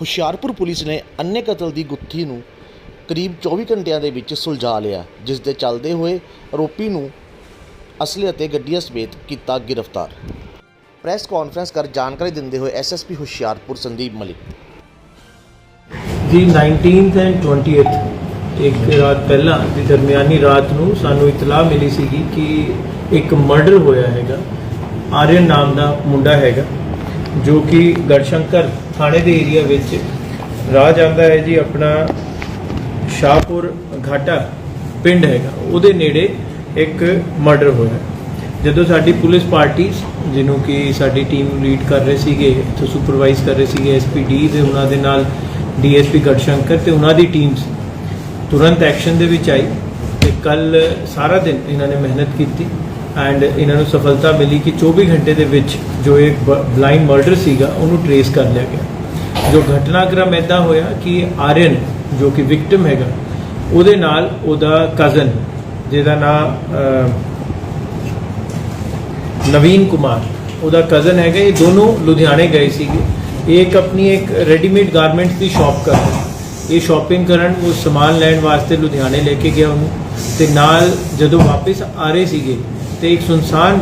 Hoshiarpur police ਨੇ ਅੰਨੇ ਕਤਲ ਦੀ ਗੁੱਥੀ ਨੂੰ ਕਰੀਬ 24 ਘੰਟਿਆਂ ਦੇ ਵਿੱਚ ਸੁਲਝਾ ਲਿਆ, ਜਿਸ ਦੇ ਚੱਲਦੇ ਹੋਏ ਆਰੋਪੀ ਨੂੰ ਅਸਲੇ ਅਤੇ ਗੱਡੀਆਂ ਸਮੇਤ ਕੀਤਾ ਗ੍ਰਿਫਤਾਰ। ਪ੍ਰੈਸ ਕਾਨਫਰੰਸ ਕਰ ਜਾਣਕਾਰੀ ਦਿੰਦੇ ਹੋਏ ਐਸਐਸਪੀ ਹੁਸ਼ਿਆਰਪੁਰ ਸੰਦੀਪ ਮਲਿਕ। ਜੀ 19th ਐਂਡ 20th ਇੱਕ ਰਾਤ ਪਹਿਲਾਂ ਦੀ ਦਰਮਿਆਨੀ ਰਾਤ ਨੂੰ ਸਾਨੂੰ ਇਤਲਾਹ ਮਿਲੀ ਸੀਗੀ ਕਿ ਇੱਕ ਮਰਡਰ ਹੋਇਆ ਹੈਗਾ। ਆਰੀਅਨ ਨਾਮ ਦਾ ਮੁੰਡਾ ਹੈਗਾ। ਜੋ ਕਿ ਗੜਸ਼ੰਕਰ ਥਾਣੇ ਦੇ ਏਰੀਆ ਵਿੱਚ ਰਾਹ ਜਾਂਦਾ ਹੈ ਜੀ, ਆਪਣਾ ਸ਼ਾਹਪੁਰ ਘਾਟਾ ਪਿੰਡ ਹੈਗਾ। ਉਹਦੇ ਨੇੜੇ ਇੱਕ ਮਰਡਰ ਹੋਇਆ। ਜਦੋਂ ਸਾਡੀ ਪੁਲਿਸ ਪਾਰਟੀ ਜਿਹਨੂੰ ਕਿ ਸਾਡੀ ਟੀਮ ਲੀਡ ਕਰ ਰਹੇ ਸੀਗੇ, ਇੱਥੋਂ ਸੁਪਰਵਾਈਜ਼ ਕਰ ਰਹੇ ਸੀਗੇ ਐਸਪੀਡੀ ਦੇ, ਉਹਨਾਂ ਦੇ ਨਾਲ ਡੀਐਸਪੀ ਗੜਸ਼ੰਕਰ ਤੇ ਉਹਨਾਂ ਦੀ ਟੀਮਸ, ਤੁਰੰਤ ਐਕਸ਼ਨ ਦੇ ਵਿੱਚ ਆਈ ਤੇ ਕੱਲ ਸਾਰਾ ਦਿਨ ਇਹਨਾਂ ਨੇ ਮਿਹਨਤ ਕੀਤੀ। ਐਂਡ ਇਹਨਾਂ ਨੂੰ ਸਫਲਤਾ ਮਿਲੀ ਕਿ 24 ਘੰਟੇ ਦੇ ਵਿੱਚ ਜੋ ਇੱਕ ਬਲਾਈਂਡ ਮਰਡਰ ਸੀਗਾ, ਉਹਨੂੰ ਟਰੇਸ ਕਰ ਲਿਆ ਗਿਆ। ਜੋ ਘਟਨਾਕ੍ਰਮ ਇਦਾਂ ਹੋਇਆ ਕਿ ਆര്യਨ ਜੋ ਕਿ ਵਿਕਟਮ ਹੈਗਾ, ਉਹਦੇ ਨਾਲ ਉਹਦਾ ਕਜ਼ਨ ਜਿਹਦਾ ਨਾਮ ਨਵੀਨ ਕੁਮਾਰ, ਉਹਦਾ ਕਜ਼ਨ ਹੈਗਾ, ਇਹ ਦੋਨੋਂ ਲੁਧਿਆਣੇ ਗਏ ਸੀਗੇ। ਇਹ ਇੱਕ ਆਪਣੀ ਇੱਕ ਰੈਡੀਮੇਡ ਗਾਰਮੈਂਟਸ ਦੀ ਸ਼ਾਪ ਕਰ ਇਹ ਸ਼ਾਪਿੰਗ ਕਰਨ, ਉਹ ਸਮਾਨ ਲੈਣ ਵਾਸਤੇ ਲੁਧਿਆਣੇ ਲੈ ਕੇ ਗਿਆ ਉਹਨੂੰ। ਤੇ ਨਾਲ ਜਦੋਂ ਵਾਪਸ ਆ ਰਹੇ ਸੀਗੇ ਤੇ ਇੱਕ ਸੁਨਸਾਨ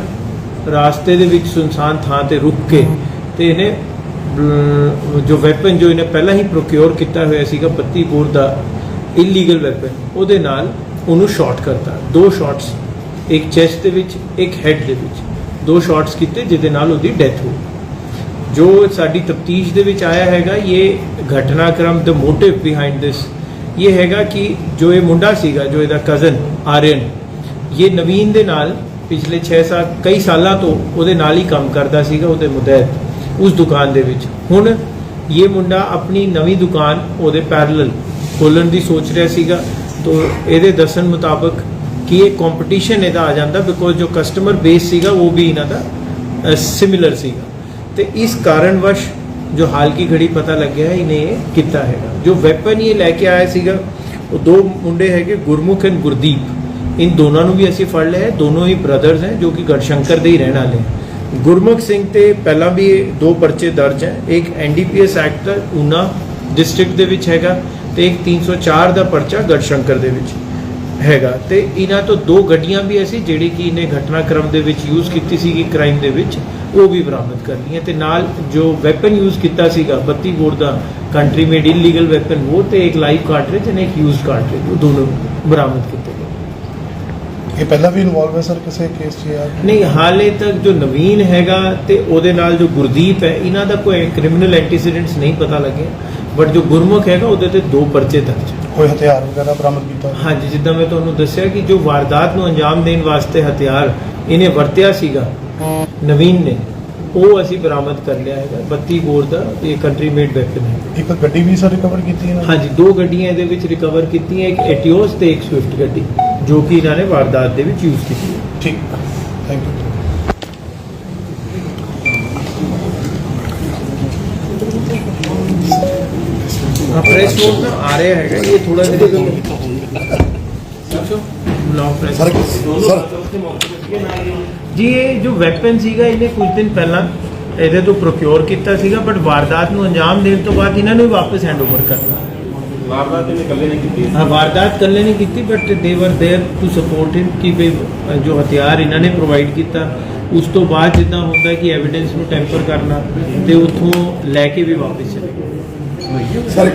ਰਾਸਤੇ ਦੇ ਵਿੱਚ ਸੁਨਸਾਨ ਥਾਂ ਤੇ ਰੁਕ ਕੇ ਤੇ ਇਹਨੇ ਜੋ ਵੈਪਨ ਜੋ ਇਹਨੇ ਪਹਿਲਾਂ ਹੀ ਪ੍ਰੋਕਿਉਰ ਕੀਤਾ ਹੋਇਆ ਸੀਗਾ 32 ਬੋਰ ਦਾ ਇਲੀਗਲ ਵੈਪਨ ਉਹਦੇ ਨਾਲ ਉਹਨੂੰ ਸ਼ਾਟ ਕਰਤਾ ਦੋ ਸ਼ਾਟਸ ਇੱਕ ਚੈਸਟ ਦੇ ਵਿੱਚ, ਇੱਕ ਹੈਡ ਦੇ ਵਿੱਚ ਦੋ ਸ਼ਾਟਸ ਕੀਤੇ, ਜਿਹਦੇ ਨਾਲ ਉਹਦੀ ਡੈਥ ਹੋ ਗਈ। ਜੋ ਸਾਡੀ ਤਫਤੀਸ਼ ਦੇ ਵਿੱਚ ਆਇਆ ਹੈਗਾ, ਇਹ ਘਟਨਾਕ੍ਰਮ ਦ ਮੋਟਿਵ ਬਿਹਾਈਂਡ ਦਿਸ ਇਹ ਹੈਗਾ ਕਿ ਜੋ ਇਹ ਮੁੰਡਾ ਸੀਗਾ, ਜੋ ਇਹਦਾ ਕਜ਼ਨ ਆਰੀਅਨ, ਇਹ ਨਵੀਨ ਦੇ ਨਾਲ ਪਿਛਲੇ 6 ਸਾਲ, ਕਈ ਸਾਲਾਂ ਤੋਂ ਉਹਦੇ ਨਾਲ ਹੀ ਕੰਮ ਕਰਦਾ ਸੀਗਾ ਉਹਦੇ ਮੁਦੈਤ, ਉਸ ਦੁਕਾਨ ਦੇ ਵਿੱਚ। ਹੁਣ ਇਹ ਮੁੰਡਾ ਆਪਣੀ ਨਵੀਂ ਦੁਕਾਨ ਉਹਦੇ ਪੈਰਲਲ ਖੋਲਣ ਦੀ ਸੋਚ ਰਿਹਾ ਸੀਗਾ। ਤੋਂ ਇਹਦੇ ਦੱਸਣ ਮੁਤਾਬਕ ਕਿ ਇਹ ਕੰਪੀਟੀਸ਼ਨ ਇਹਦਾ ਆ ਜਾਂਦਾ ਬਿਕੋਜ਼ ਜੋ ਕਸਟਮਰ ਬੇਸ ਸੀਗਾ ਉਹ ਵੀ ਇਹਨਾਂ ਦਾ ਸਿਮਿਲਰ ਸੀਗਾ। ਤੇ ਇਸ ਕਾਰਨਵਸ਼ ਜੋ ਹਾਲ ਕੀ ਘੜੀ ਪਤਾ ਲੱਗਿਆ ਹੈ, ਇਹਨੇ ਇਹ ਕੀਤਾ ਹੈਗਾ। ਜੋ ਵੈਪਨ ਇਹ ਲੈ ਕੇ ਆਇਆ ਸੀਗਾ, ਉਹ ਦੋ ਮੁੰਡੇ ਹੈਗੇ ਗੁਰਮੁਖ ਐਂਡ ਗੁਰਦੀਪ। ਇਨ ਦੋਨਾਂ ਨੂੰ ਵੀ ਅਸੀਂ ਫੜ ਲਿਆ ਹੈ ਦੋਨੋਂ ਹੀ ਬ੍ਰਦਰਸ ਹੈ ਜੋ ਕਿ ਗੜਸ਼ੰਕਰ ਦੇ ਹੀ ਰਹਿਣ ਵਾਲੇ ਹੈ ਗੁਰਮੁਖ ਸਿੰਘ ਤੇ ਪਹਿਲਾਂ ਵੀ ਇਹ ਦੋ ਪਰਚੇ ਦਰਜ ਹੈ ਇੱਕ ਐਨਡੀਪੀਐਸ ਐਕਟ ਦਾ ਊਨਾ ਡਿਸਟ੍ਰਿਕਟ ਦੇ ਵਿੱਚ ਹੈਗਾ ਤੇ ਇੱਕ 304 ਦਾ ਪਰਚਾ ਗੜਸ਼ੰਕਰ ਦੇ ਵਿੱਚ ਹੈਗਾ ਤੇ ਇਹਨਾਂ ਤੋਂ ਦੋ ਗੱਡੀਆਂ ਵੀ ਅਸੀਂ ਜਿਹੜੀ ਕਿ ਇਹਨੇ ਘਟਨਾਕ੍ਰਮ ਦੇ ਵਿੱਚ ਯੂਜ਼ ਕੀਤੀ ਸੀਗੀ ਕ੍ਰਾਈਮ ਦੇ ਵਿੱਚ ਉਹ ਵੀ ਬਰਾਮਦ ਕਰ ਲਈਆਂ ਤੇ ਨਾਲ ਜੋ ਵੈਪਨ ਯੂਜ਼ ਕੀਤਾ ਸੀਗਾ 32 ਬੋਰ ਦਾ ਕੰਟਰੀ ਮੇਡ ਇਲੀਗਲ ਵੈਪਨ ਉਹ ਤੇ ਇੱਕ ਲਾਈਵ ਕਾਰਟ੍ਰਿਜ ਤੇ ਇੱਕ ਯੂਜ਼ਡ ਕਾਰਟ੍ਰਿਜ ਉਹ ਦੋਨੋਂ ਬਰਾਮਦ ਕੀਤੇ ਇਹ ਪਹਿਲਾਂ ਵੀ ਇਨਵੋਲਵ ਹੈ ਸਰ ਕਿਸੇ ਕੇਸ 'ਚ ਯਾਰ ਨਹੀਂ ਹਾਲੇ ਤੱਕ ਜੋ ਨਵੀਨ ਹੈਗਾ ਤੇ ਉਹਦੇ ਨਾਲ ਜੋ ਗੁਰਦੀਪ ਹੈ ਇਹਨਾਂ ਦਾ ਕੋਈ ਕ੍ਰਿਮੀਨਲ ਐਂਟੀਸੀਡੈਂਟਸ ਨਹੀਂ ਪਤਾ ਲੱਗਿਆ। ਬਟ ਜੋ ਗੁਰਮੁਖ ਹੈਗਾ ਉਹਦੇ ਤੇ ਦੋ ਪਰਚੇ ਦਰਜ ਹੈ। ਕੋਈ ਹਥਿਆਰ ਵਗੈਰਾ ਬਰਾਮਦ ਕੀਤਾ ਹਾਂਜੀ ਜਿੱਦਾਂ ਮੈਂ ਤੁਹਾਨੂੰ ਦੱਸਿਆ ਕਿ ਜੋ ਵਾਰਦਾਤ ਨੂੰ ਅੰਜਾਮ ਦੇਣ ਵਾਸਤੇ ਹਥਿਆਰ ਇਹਨੇ ਵਰਤਿਆ ਸੀਗਾ ਨਵੀਨ ਨੇ ਉਹ ਅਸੀਂ ਬਰਾਮਦ ਕਰ ਲਿਆ ਹੈਗਾ। 32 ਬੋਰ ਦਾ ਇਹ ਕੰਟਰੀ ਮੇਡ ਵੈਪਨ ਹੈ। ਇੱਕ ਗੱਡੀ ਵੀ ਸਰ ਰਿਕਵਰ ਕੀਤੀ ਨੇ? ਹਾਂਜੀ ਦੋ ਗੱਡੀਆਂ ਇਹਦੇ ਵਿੱਚ ਰਿਕਵਰ ਕੀਤੀਆਂ ਇੱਕ ਐਟੀਓਸ ਤੇ ਇੱਕ ਸਵਿਫਟ ਗੱਡੀ। ਜੋ ਕਿ ਇਹਨਾਂ ਨੇ ਵਾਰਦਾਤ ਦੇ ਵਿੱਚ ਯੂਜ਼ ਕੀਤੀ ਹੈ। ਠੀਕ। ਥੈਂਕ ਯੂ ਪ੍ਰੈਸ ਨੋਟ ਨਾ ਆ ਰਿਹਾ ਹੈਗਾ ਇਹ ਥੋੜਾ ਜਿਹਾ ਬਲੌਗ ਪ੍ਰੈਸ ਸਰ ਸਰ ਜੀ ਇਹ ਜੋ ਵੈਪਨ ਸੀਗਾ ਇਹਨੇ ਕੁਝ ਦਿਨ ਪਹਿਲਾਂ ਇਹਦੇ ਤੋਂ ਪ੍ਰੋਕਿਉਰ ਕੀਤਾ ਸੀਗਾ ਬਟ ਵਾਰਦਾਤ ਨੂੰ ਅੰਜਾਮ ਦੇਣ ਤੋਂ ਬਾਅਦ ਇਹਨਾਂ ਨੂੰ ਵਾਪਸ ਹੈਂਡਓਵਰ ਕਰਤਾ। ਵਾਰਦਾਤ ਇਹਨੇ ਇਕੱਲੇ ਨਹੀਂ ਕੀਤੀ ਹਾਂ ਵਾਰਦਾਤ ਕੱਲੇ ਨਹੀਂ ਕੀਤੀ ਬਟ ਦੇ ਵਰ देयर ਟੂ ਸਪੋਰਟ ਹਿਮ ਕਿ ਵੀ ਅ, ਜੋ ਹਥਿਆਰ ਇਹਨਾਂ ਨੇ ਪ੍ਰੋਵਾਈਡ ਕੀਤਾ ਉਸ ਤੋਂ ਬਾਅਦ ਜਿੱਦਾਂ ਹੁੰਦਾ ਕਿ ਐਵੀਡੈਂਸ ਨੂੰ ਟੈਂਪਰ ਕਰਨਾ ਤੇ ਉੱਥੋਂ ਲੈ ਕੇ ਵੀ ਵਾਪਸ ਚਲੇ ਗਏ ਸਰ